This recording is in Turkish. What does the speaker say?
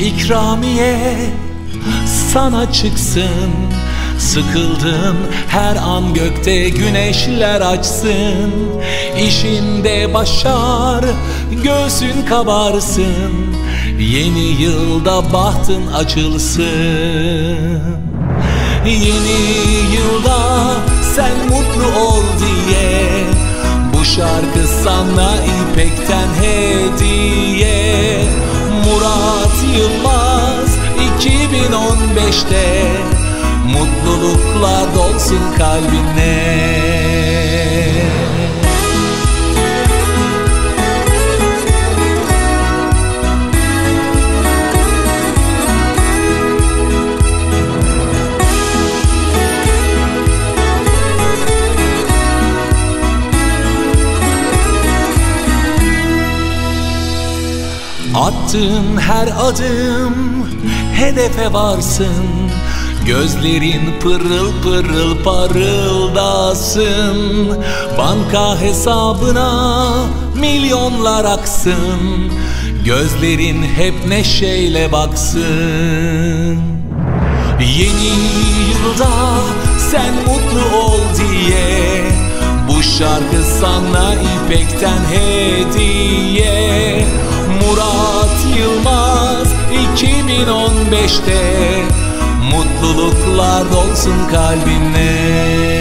ikramiye sana çıksın. Sıkıldın her an gökte güneşler açsın. İşinde başar göğsün kabarsın. Yeni yılda bahtın açılsın. Yeni yılda sen mutlu ol 2015'te Mutluluklar dolsun kalbine Attığın her adım hedefe varsın. Gözlerin pırıl pırıl parıldasın. Banka hesabına milyonlar aksın. Gözlerin hep neşeyle baksın. Yeni yılda sen mutlu ol diye Bu şarkı sana ipekten hediye 2015'te Mutluluklar dolsun kalbine